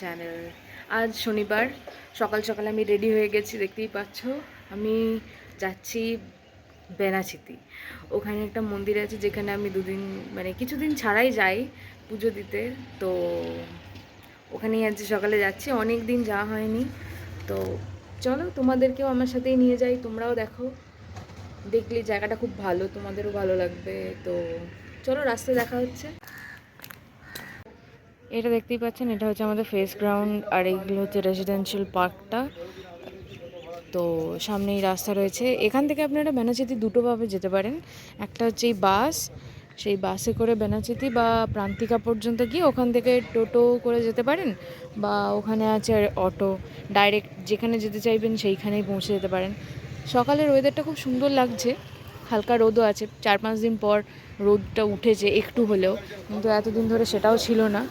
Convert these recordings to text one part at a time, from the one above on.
Channel আজ শনিবার। সকাল সকাল আমি রেডি হয়ে গেছি, দেখতেই পাচ্ছ। আমি যাচ্ছি বেনাচিতি। ওখানে একটা মন্দির আছে যেখানে আমি দুদিন মানে কিছুদিন ছাড়াই যাই পুজো দিতে। তো ওখানেই আজ সকালে যাচ্ছি। অনেক দিন যাওয়া হয়নি। তো চলো, তোমাদেরকেও আমার সাথেই নিয়ে যাই। তোমরাও দেখো। দেখলে জায়গাটা খুব ভালো, তোমাদেরও ভালো লাগবে। তো চলো, রাস্তায় দেখা হচ্ছে। এটা দেখতেই পাচ্ছেন, এটা হচ্ছে আমাদের ফেস গ্রাউন্ড আর এইগুলো হচ্ছে রেসিডেন্সিয়াল পার্কটা তো সামনেই রাস্তা রয়েছে। এখান থেকে আপনারা বেনাচিতি দুটোভাবে যেতে পারেন। একটা হচ্ছে এই বাস, সেই বাসে করে বেনাচিতি বা প্রান্তিকা পর্যন্ত গিয়ে ওখান থেকে টোটো করে যেতে পারেন বা ওখানে আছে অটো। ডাইরেক্ট যেখানে যেতে চাইবেন সেইখানেই পৌঁছে যেতে পারেন। সকালের ওয়েদারটা খুব সুন্দর লাগছে, হালকা রোদও আছে। চার পাঁচ দিন পর রোদটা উঠেছে একটু হলেও, কিন্তু এতদিন ধরে সেটাও ছিল না।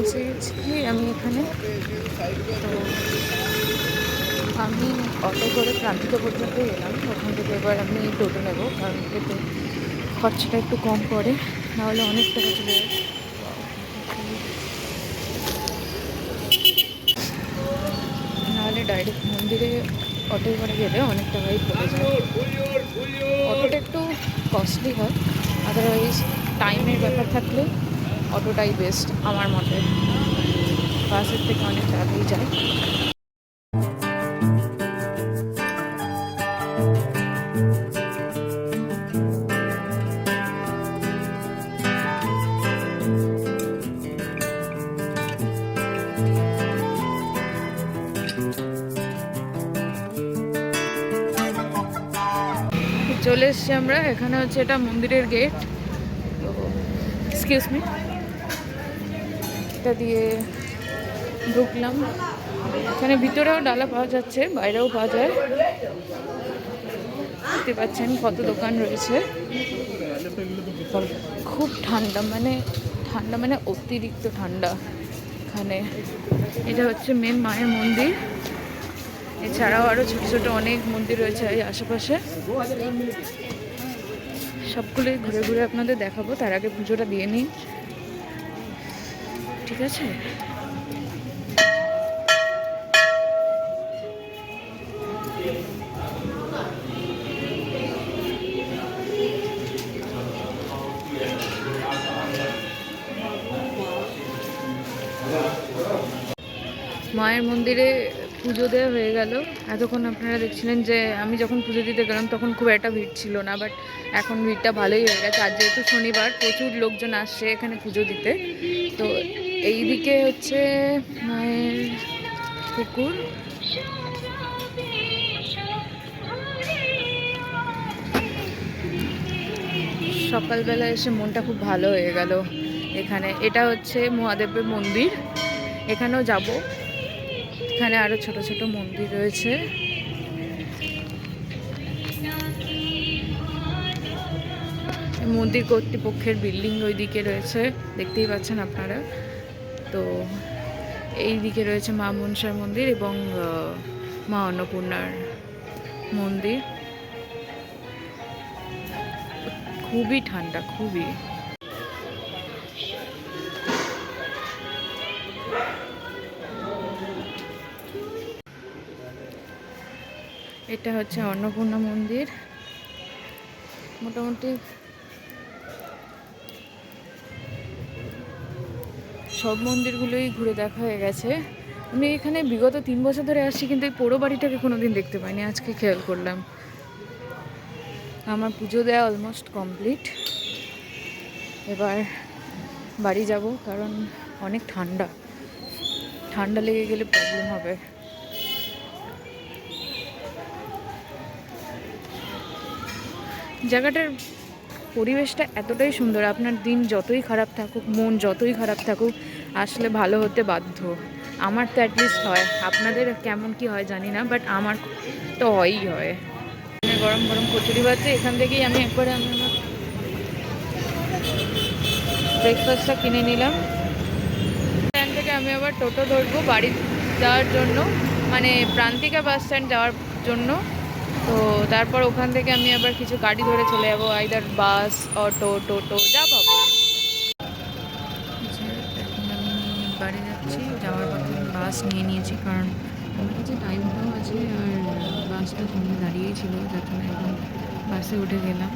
পৌঁছে গেছি আমি এখানে। তো আমি অটো করে প্রান্তিকা পর্যন্ত এলাম। ওখান থেকে এবার আমি টোটো নেব, কারণ এতে খরচাটা একটু কম পড়ে, নাহলে অনেক টাকা চলে যায় নাহলে ডাইরেক্ট মন্দিরে অটোয় করে গেলে অনেক টাকাই পড়ে যায়। অটোটা একটু কস্টলি হয় আদারওয়াইজ টাইমের ব্যাপার থাকলে অটোটাই বেস্ট আমার মতে। বাসের থেকে অনেক আগেই যায়। চলে এসছি আমরা, এখানে হচ্ছে এটা মন্দিরের গেট এক্সকিউজ মি এটা দিয়ে ঢুকলাম। এখানে ভিতরেও ডালা পাওয়া যাচ্ছে, বাইরেও পাওয়া যায়। দেখতে পাচ্ছেন কত দোকান রয়েছে। খুব ঠান্ডা মানে ঠান্ডা মানে অতিরিক্ত ঠান্ডা এখানে। এটা হচ্ছে মেন মায়ের মন্দির। এছাড়াও আরও ছোটো ছোটো অনেক মন্দির রয়েছে এই আশেপাশে। সবগুলোই ঘুরে ঘুরে আপনাদের দেখাবো, তার আগে পুজোটা দিয়ে নিই ঠিক আছে? মায়ের মন্দিরে পুজো দেওয়া হয়ে গেল। এতক্ষণ আপনারা দেখছিলেন যে আমি যখন পুজো দিতে গেলাম তখন খুব একটা ভিড় ছিল না বাট এখন ভিড়টা ভালোই হয়ে গেছে। আর যেহেতু শনিবার প্রচুর লোকজন আসছে এখানে পুজো দিতে, তো এই দিকে হচ্ছে মায়ের পুকুর। সকালবেলা এসে মনটা খুব ভালো হয়ে গেল এখানে। এটা হচ্ছে মহাদেবের মন্দির। এখানেও যাব। এখানে আরও ছোট ছোট মন্দির রয়েছে। মন্দির কর্তৃপক্ষের বিল্ডিং ওইদিকে রয়েছে। দেখতেই পাচ্ছেন আপনারা। তো এই দিকে রয়েছে মা মনসার মন্দির এবং মা অন্নপূর্ণার মন্দির। খুবই ঠান্ডা, খুবই। এটা হচ্ছে অন্নপূর্ণা মন্দির। মোটামুটি সব মন্দিরগুলোই ঘুরে দেখা হয়ে গেছে। আমি এখানে বিগত তিন বছর ধরে আসছি, কিন্তু এই পোড়ো বাড়িটাকে কোনো দিন দেখতে পাইনি, আজকে খেয়াল করলাম। আমার পুজো দেওয়া অলমোস্ট কমপ্লিট এবার বাড়ি যাব, কারণ অনেক ঠান্ডা। ঠান্ডা লেগে গেলে প্রবলেম হবে। জায়গাটার পরিবেশটা এতটাই সুন্দর, আপনার দিন যতই খারাপ থাকুক, মন যতই খারাপ থাকুক, আসলে ভালো হতে বাধ্য। আমার তো অ্যাটলিস্ট হয়। আপনাদের কেমন কি হয় জানি না বাট আমার তো হয়ই হয়। গরম গরম কচুরি বাচ্ছে এখান থেকেই আমি একবারে আমি আমার ব্রেকফাস্টটা কিনে নিলাম। এখান থেকে আমি আবার টোটো ধরবো বাড়ি যাওয়ার জন্য মানে প্রান্তিকা বাস স্ট্যান্ড যাওয়ার জন্য। তো তারপর ওখান থেকে আমি আবার কিছু গাড়ি ধরে চলে যাব আইদার বাস অটো টোটো যা পাবো আমি বাড়ি যাচ্ছি, যাওয়ার পথে বাস নিয়ে নিয়েছি, কারণ আমার কাছে টাইমটাও আছে, আর বাসটা সামনে দাঁড়িয়েই ছিল যার জন্য একদম বাসে উঠে গেলাম।